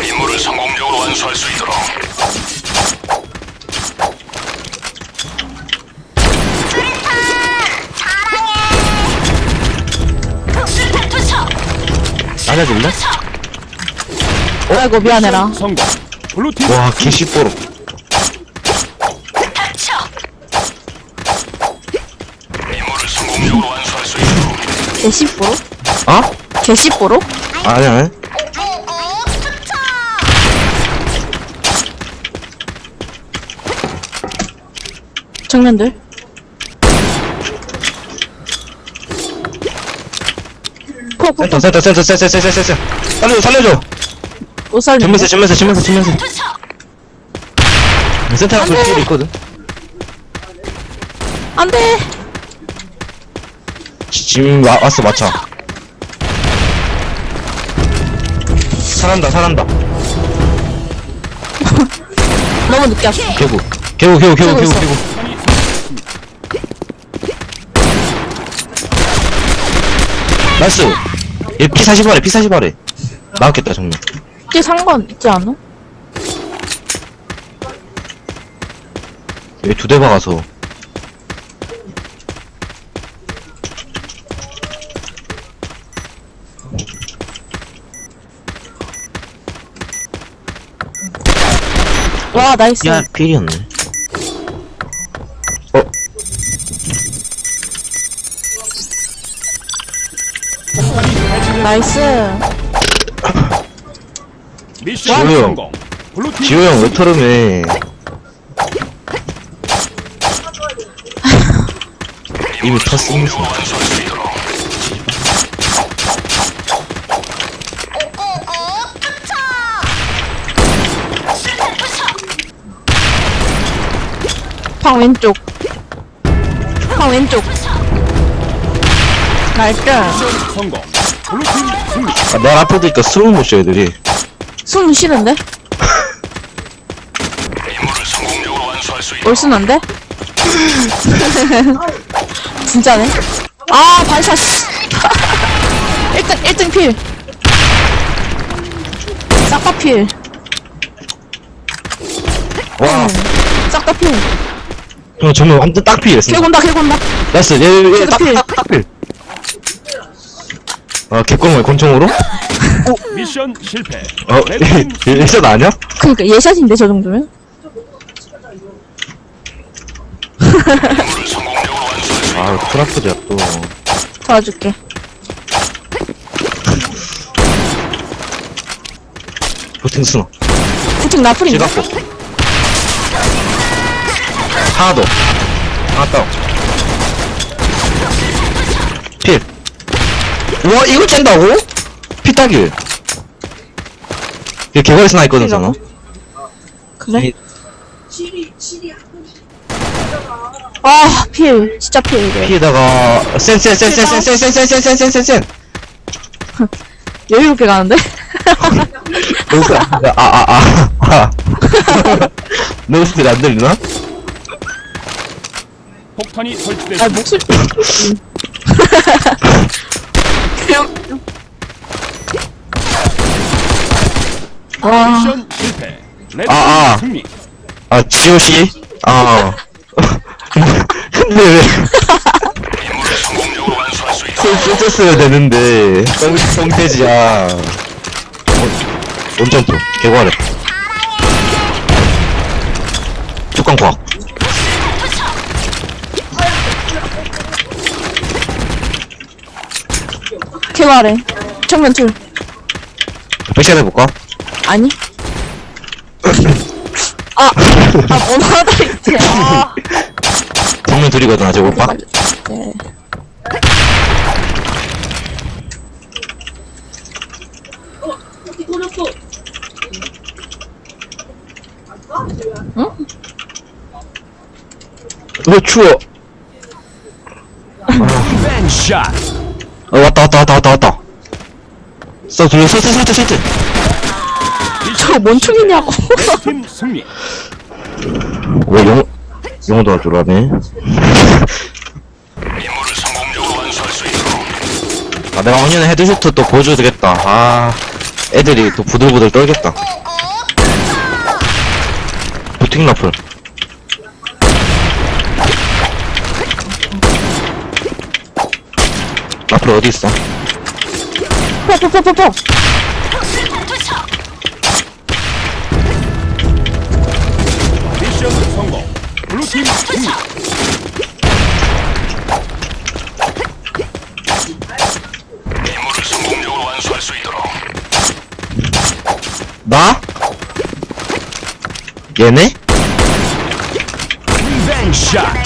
임무를 성공적으로 완수할 수 있도록! 맞아줄래? 아이고 미안해라 성공. 블루팀 와 개씨뽀로 닥쳐! 임무를 성공적으로 완수할 수 있도록 개씹보로? 어? 개씹보로? 아니 아니. 청년들? 폭폭 센터 센터 센터 센터 센터 센터 살려줘 살려줘. 못 살리네. 전면세 전면세 전면세 전면세! 센터 앞에 필 있거든. 안돼! 지- 지금 와, 왔어 맞춰 살한다 살한다. 너무 늦게 왔어. 개구 개구 개구 개구 개구 개구. 있어. 개구 나이스 얘 P40발에 P40발에 나왔겠다 정면 이게 상관 있지 않아? 얘두대 박아서 와 나이스 야 필이었네 어? 나이스 미션 뭐야? 성공. 블루팀 지호 형 웨터룸에 이미 탔으면서 방 왼쪽. 방 왼쪽. 나이스. 성공. 블루팀 승리. 아, 내 앞에도 있까 숨을 못 쉬어 애들이. 숨 쉬는데? 임무를 성공적으로 완수할 수 있도록 올순한데? 진짜네. 아 반샷. 씨 1등 1등 필. 싹다 필. 와. 싹다 필 형 정말 완전 딱 필이었어 개곤다 개곤다 나이스 필. 얘얘딱딱필 아 개꿀물 권총으로? 미션 실패. 어? 레드팀 승리. 예샷 아니야? 그니까 예샷인데 저 정도면? 아 크라프트야 또 도와줄게 보팅 부팅 나풀인가? 찌각고 하나 더 하나 다운 필와 이걸 짠다고? 피따길 얘 개거리 스나 있거든 저는 그래? 아, 필. 진짜 필, 이게. 피에다가 센센센센센센센센센센센센 여유롭게 가는데? 아아아아 너 스틸 안 들리나? 폭탄이 아, 설치됐습니다. 목소리. 그냥. 와, 미션 실패. 레드팀 아, 아. 승리. 아 지오씨? 아 근데 왜손 쏘셨어야 되는데 성, 성태지야 원점프 개괄해 촉광과학 개발해. 정면 둘. 백샷 해볼까? 아니? 아, 아, 뭐하다, 이제. 아. 정면 둘이거든 아직 오빠 네. 왜 추워 샷. 어 왔다 왔다 왔다 왔다 왔다 써 돌려 설대 설대 설대 저거 뭔 춤이냐고. 레드팀 승리. 왜 영어 영어도 할줄 아네 임무를 성공적으로 완수할 수 있도록 아, 내가 언니는 헤드슈트 또 보여줘야 되겠다. 아, 애들이 또 부들부들 떨겠다. 부팅 라플. 라플 어디 있어? 포포포포포. 수류탄 투척. 미션 성공. 블루팀 승리. 임무를 성공적으로 완수할 수 있도록 나? 얘네? 리벤지 샷.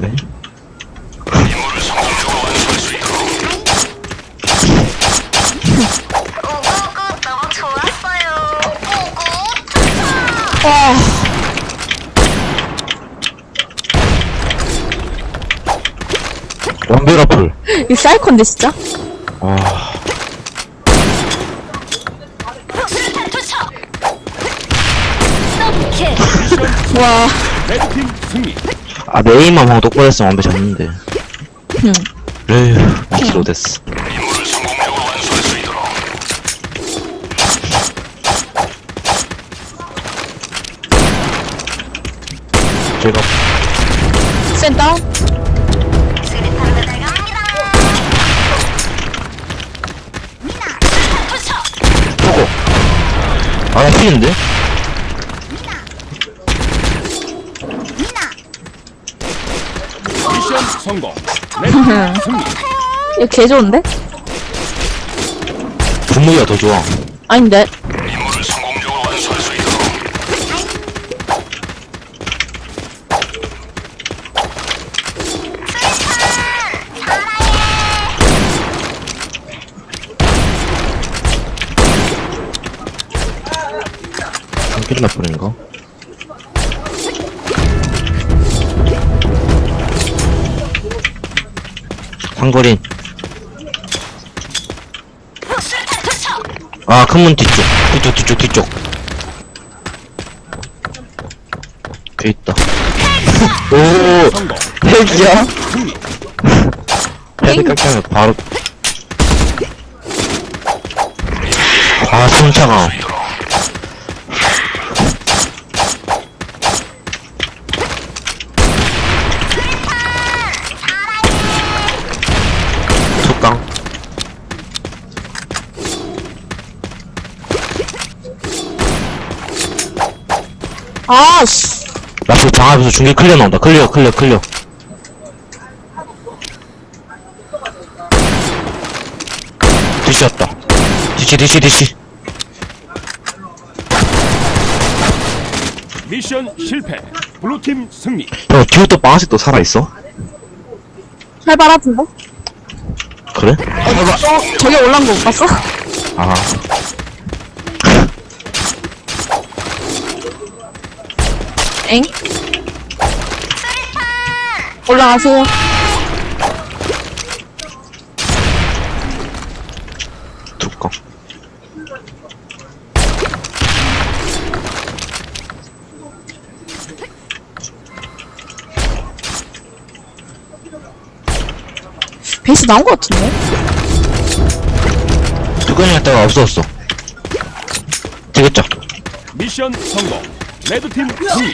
네? 임무를 성공적으로 완수할 수 있도록 오구구 너무 좋았어요. 오구. 와. 원배 라플. 이 사이콘데, 진짜? 아, 수류탄 투척. 더블킬. 와. 레드팀 승리. 아, 메인만 하고 똑바로 했으면 원배 졌는데. 응. 에휴, 2kg 됐어. 제가 센터. 수 아, 나 피인데? 미션 성공. 승리. 이거 개 좋은데? 분무기가 더 좋아. 아닌데. 라플인가? 상거린. 수류탄 투척. 아, 큰 문 뒤쪽. 뒤쪽, 뒤쪽, 뒤쪽. 돼 있다. 오. 핵이야? 헤드 깎이면 바로. 아, 손차가. 속강. 아, 씨. 라플 방 앞에서 중계 클리어 나온다. 클리어, 클리어, 클리어. 뒤치였다. 뒤치, 뒤치, 뒤치. 미션 실패. 블루팀 승리. 형, 뒤에 또 방아식 또 살아있어? 활발하던데? 그래? 어, 저기 올라온 거 못 봤어? 아. 엥? 올라가세요. 두꺼. 베이스 나온 거 같은데? 두꺼이 할 데가 없었어. 되겠죠? 미션 성공. 레드팀 승리.